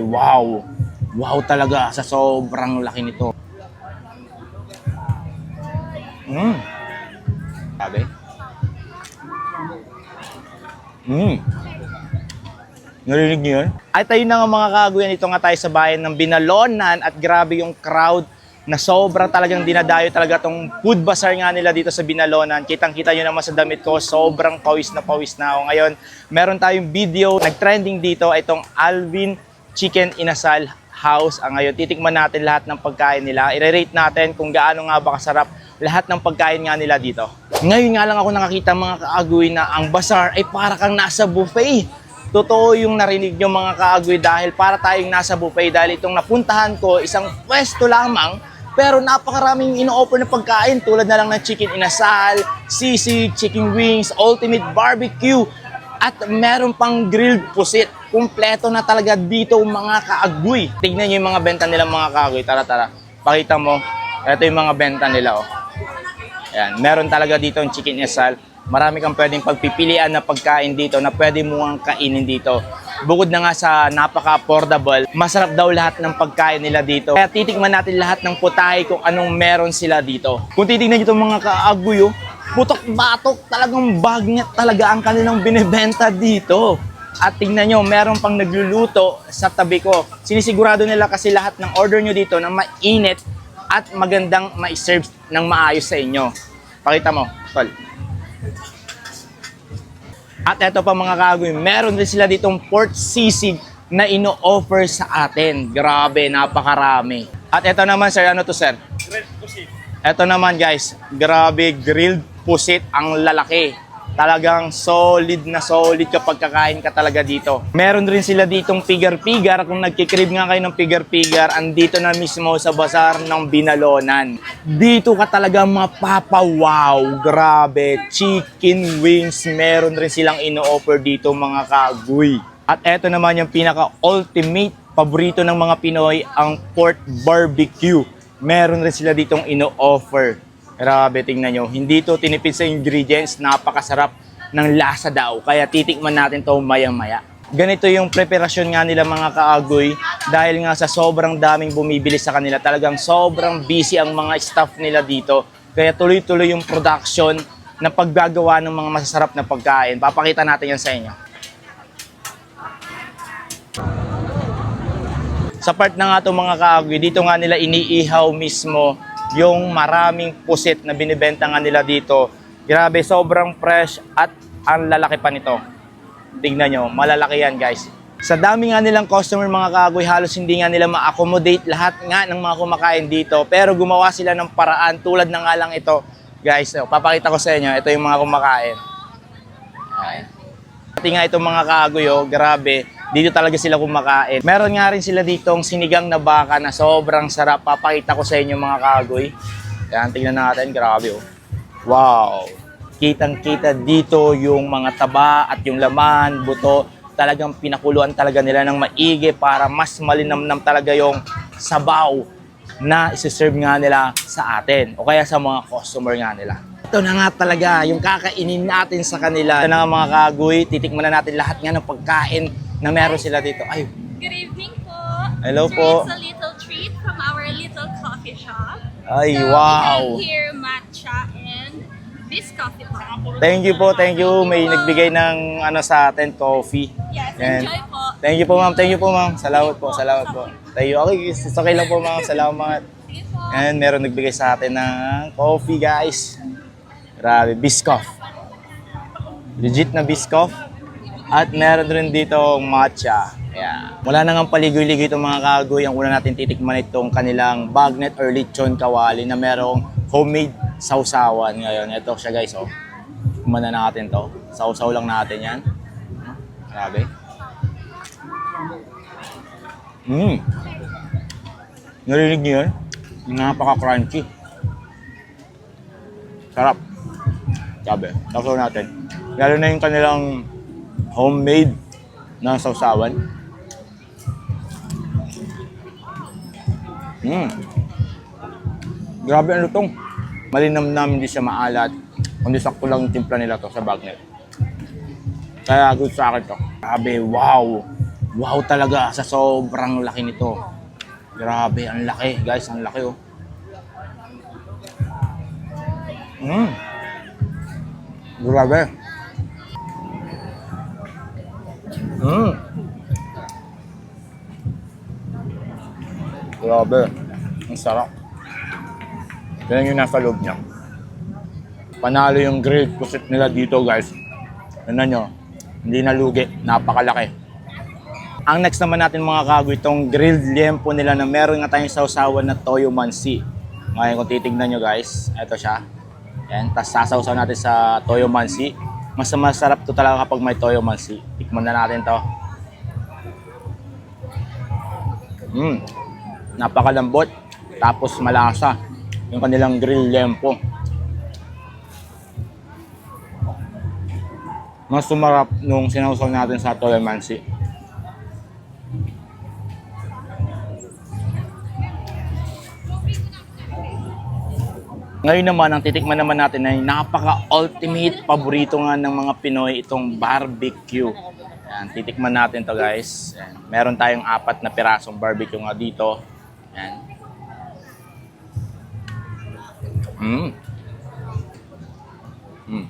Wow! Wow talaga sa sobrang laki nito. Mm. Sabi? Mm. Narinig niyo yun? Ay tayo na nga mga kaguyan, ito nga tayo sa bayan ng Binalonan at grabe yung crowd na sobra talagang dinadayo talaga tong food bazaar nga nila dito sa Binalonan. Kitang-kita nyo naman sa damit ko, sobrang pawis na pawis na ako. Ngayon, meron tayong video, nag-trending dito, itong Alvin Chicken Inasal House. Ang ngayon, titikman natin lahat ng pagkain nila. I-rate natin kung gaano nga ba kasarap lahat ng pagkain nga nila dito. Ngayon nga lang ako nakakita mga kaagoy na ang bazaar ay para kang nasa buffet. Totoo yung narinig nyo mga kaagoy dahil para tayong nasa buffet dahil itong napuntahan ko isang pwesto lamang pero napakaraming ino-offer na pagkain tulad na lang ng chicken inasal, sisig, chicken wings, ultimate barbecue at meron pang grilled pusit. Kumpleto na talaga dito mga kaagoy. Tignan nyo yung mga benta nila mga kaagoy. Tara tara. Pakita mo. Ito yung mga benta nila oh. Ayan, meron talaga dito ang chicken inasal. Marami kang pwedeng pagpipilian na pagkain dito na pwede mo ang kainin dito. Bukod na nga sa napaka-affordable, masarap daw lahat ng pagkain nila dito. Kaya titikman natin lahat ng putahe kung anong meron sila dito. Kung titignan nyo itong mga kaaguyo, putok-batok talagang bagnet talaga ang kanilang binibenta dito. At tingnan nyo, meron pang nagluluto sa tabi ko. Sinisigurado nila kasi lahat ng order nyo dito na mainit at magandang ma-serve ng maayos sa inyo. Pakita mo, tol. At eto pa mga kagoy, meron din sila ditong pork sisig na ino-offer sa atin. Grabe, napakarami. At eto naman sir, ano to sir? Eto naman guys, grabe grilled pusit ang lalaki. Talagang solid na solid kapag kakain ka talaga dito. Meron rin sila ditong pigar-pigar. Kung nagkikrib nga kayo ng pigar-pigar, andito na mismo sa bazar ng Binalonan. Dito ka talaga mapapawaw. Grabe. Chicken wings. Meron rin silang ino-offer dito mga kaguy. At eto naman yung pinaka-ultimate paborito ng mga Pinoy, ang pork barbecue. Meron rin sila ditong ino-offer. Grabe, tingnan nyo. Hindi to tinipid sa ingredients. Napakasarap ng lasa daw. Kaya titikman natin to maya-maya. Ganito yung preparasyon nga nila mga kaagoy dahil nga sa sobrang daming bumibili sa kanila. Talagang sobrang busy ang mga staff nila dito. Kaya tuloy-tuloy yung production na paggagawa ng mga masasarap na pagkain. Papakita natin yan sa inyo. Sa part na nga itong mga kaagoy, dito nga nila iniihaw mismo yung maraming pusit na binibenta nga nila dito. Grabe, sobrang fresh at ang lalaki pa nito. Tignan nyo, malalaki yan guys. Sa dami nga nilang customer mga kaagoy, halos hindi nga nila ma-accommodate lahat nga ng mga kumakain dito. Pero gumawa sila ng paraan tulad na nga lang ito. Guys, oh, papakita ko sa inyo, ito yung mga kumakain. Ayan. Pati nga itong mga kaagoy, oh, grabe, dito talaga sila kumakain. Meron nga rin sila ditong sinigang na baka na sobrang sarap. Papakita ko sa inyo mga kaagoy. Yan, tingnan natin, grabe oh. Wow! Kitang-kita dito yung mga taba at yung laman, buto. Talagang pinakuluan talaga nila ng maigi para mas malinamnam talaga yung sabaw na isi-serve nga nila sa atin o kaya sa mga customer nga nila. Ito na nga talaga yung kakainin natin sa kanila. Ito na nga mga kagoy, titikman na natin lahat nga ng pagkain na meron sila dito. Ay, Good evening po. Hello so po. It's a little treat from our little coffee shop. ay so wow! we have here matcha and this coffee po. Thank you po, thank you. May nagbigay ng ano sa atin, coffee. Yes, Yan. enjoy po. Thank you po ma'am, thank you po ma'am. Salamat po, salamat po. Thank you. Okay, it's okay lang po ma'am, salamat. Sige po. And meron nagbigay sa atin ng coffee guys. Grabe, Biscoff. Legit na Biscoff. At meron rin dito matcha. Ayan. Wala na nga paligoy-ligoy itong mga kagoy. Ang una natin titikman itong kanilang bagnet or lechon kawali na merong homemade sausawan ngayon. Ito siya guys, oh. Kumana natin to. Sausaw lang natin yan. Grabe. Mmm. Narinig niyo yun? Napaka-crunchy. Sarap. Sabi, nakuha natin. Lalo na yung kanilang homemade na sausawan. Mm. Grabe ang lutong. Malinamnam, hindi siya maalat. Kundi sakto lang timpla nila to sa bagnet. Kaya good sa akin to. Grabe, wow. Wow talaga sa sobrang laki nito. Grabe, ang laki. Guys, ang laki oh. Mm. Grabe. Mm. Grabe. Ang sarap. Yan yung nasa loob niya. Panalo yung grilled pusit nila dito guys. Ano nyo, hindi nalugi. Napakalaki. Ang next naman natin mga kago, itong grilled liempo nila na meron nga tayong sausawan na toyo mansi. Ngayon kung titignan nyo guys, ito siya. Yan, tapos sasawsaw natin sa toyo mansi. Mas masarap to talaga kapag may toyo mansi. Tikman na natin to. Mm. Napakalambot. Tapos malasa. Yung kanilang grill liempo. Mas sumarap nung sinawsaw natin sa toyo mansi. Ngayon naman, ang titikman naman natin ay napaka-ultimate paborito nga ng mga Pinoy itong barbecue. Yan, titikman natin to guys. Yan. Meron tayong apat na pirasong barbecue nga dito. Yan. Mm. Mm.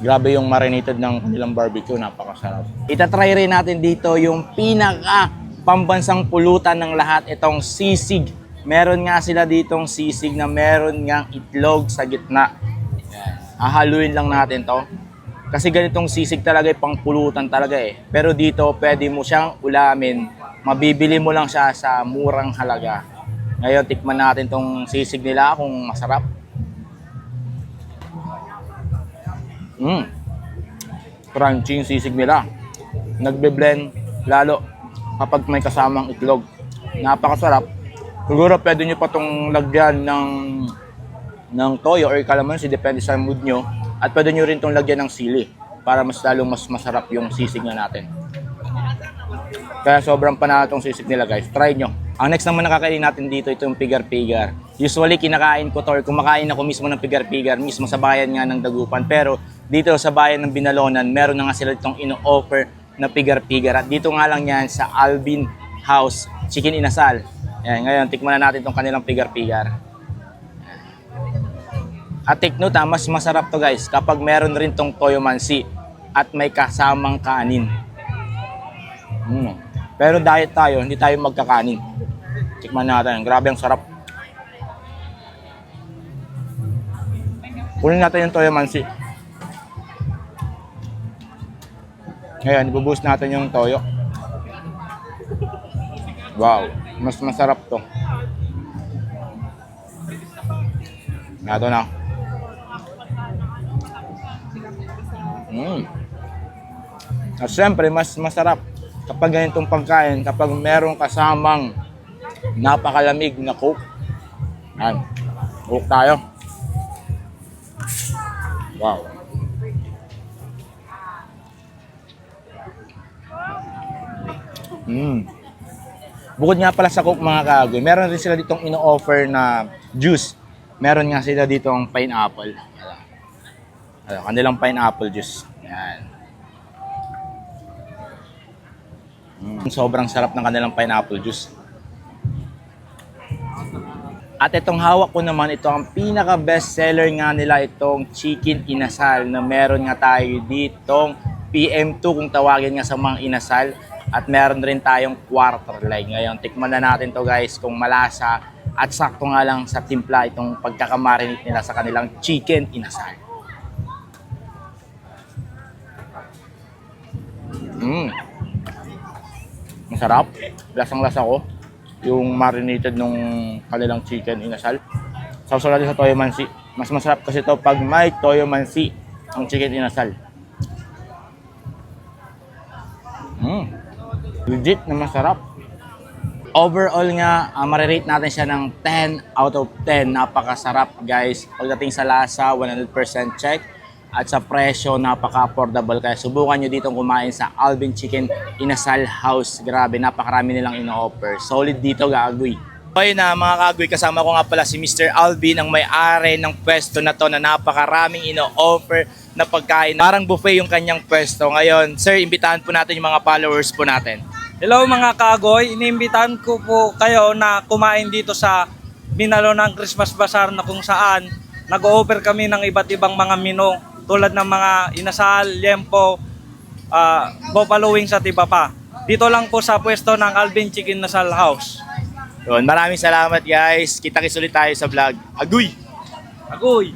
Grabe yung marinated ng kanilang barbecue, napakasarap. Itatry rin natin dito yung pinaka pambansang pulutan ng lahat, itong sisig. Meron nga sila ditong sisig na meron ngang itlog sa gitna. Ahaluin lang natin to. Kasi ganitong sisig talaga ay pangpulutan talaga eh. Pero dito, pwede mo siyang ulamin. Mabibili mo lang siya sa murang halaga. Ngayon, tikman natin tong sisig nila kung masarap. Mm. Crunchy yung sisig nila. Nagbe-blend lalo kapag may kasamang itlog. Napakasarap. Siguro pwede nyo pa itong lagyan ng ng toyo or calamansi, depende sa mood nyo. At pwede nyo rin itong lagyan ng sili para mas lalong mas masarap yung sisig na natin. Kaya sobrang panalo itong sisig nila guys. Try nyo. Ang next naman nakakain natin dito, ito yung pigar-pigar. Usually kinakain ko to or kumakain ako mismo ng pigar-pigar, mismo sa bayan nga ng Dagupan. Pero dito sa bayan ng Binalonan, meron na nga sila itong ino-offer na pigar-pigar. At dito nga lang yan sa Alvin House Chicken Inasal. Yan, ngayon, tikman na natin itong kanilang pigar-pigar. At take note ha, mas masarap to guys kapag meron rin tong toyo mansi at may kasamang kanin. Mm. Pero diet tayo, hindi tayo magkakanin. Tikman natin, grabe ang sarap. Kunin natin yung toyo mansi. Ngayon, ibubuhos natin yung toyo. Wow, mas masarap to. Ito na. Mm. At syempre, mas masarap kapag ganitong pagkain, kapag merong kasamang napakalamig na coke. Yan. Coke tayo. Wow. Mm. Bukod nga pala sa Coke mga kagoy, meron rin sila ditong ino-offer na juice. Meron nga sila ditong pineapple. Ano, kanilang pineapple juice. Yan. Mm, sobrang sarap ng kanilang pineapple juice. At itong hawak ko naman, ito ang pinaka best seller nga nila itong chicken inasal na meron nga tayo ditong PM2 kung tawagin nga sa mga inasal. At meron rin tayong quarter leg. Ngayon, tikman na natin to guys kung malasa at sakto nga lang sa timpla itong pagkakamarinate nila sa kanilang chicken inasal. Mm. Masarap. Lasang-lasa ko yung marinated nung kanilang chicken inasal. Sausaw natin sa toyo mansi. Mas masarap kasi to pag may toyo mansi ang chicken inasal. Mm. Legit na masarap. Overall nga, uh, marirate natin siya ng 10 out of 10. Napakasarap guys. Pagdating sa lasa, 100% check. At sa presyo, napaka-affordable. Kaya subukan nyo dito kumain sa Alvin Chicken Inasal House. Grabe, napakarami nilang ino-offer. Solid dito, gagoy. Ayun na mga kagoy, kasama ko nga pala si Mr. Alvin, ang may-ari ng pwesto na to na napakaraming ino-offer na pagkain. Parang buffet yung kanyang pwesto. Ngayon, sir, imbitahan po natin yung mga followers po natin. Hello mga kagoy, iniimbitahan ko po kayo na kumain dito sa Binalo ng Christmas Bazaar na kung saan nag-offer kami ng iba't ibang mga menu tulad ng mga inasal, liempo, uh, buffalo wings at iba pa. Dito lang po sa pwesto ng Alvin Chicken Nasal House. Yun, maraming salamat guys. Kita-kits ulit tayo sa vlog. Aguy! Agoy!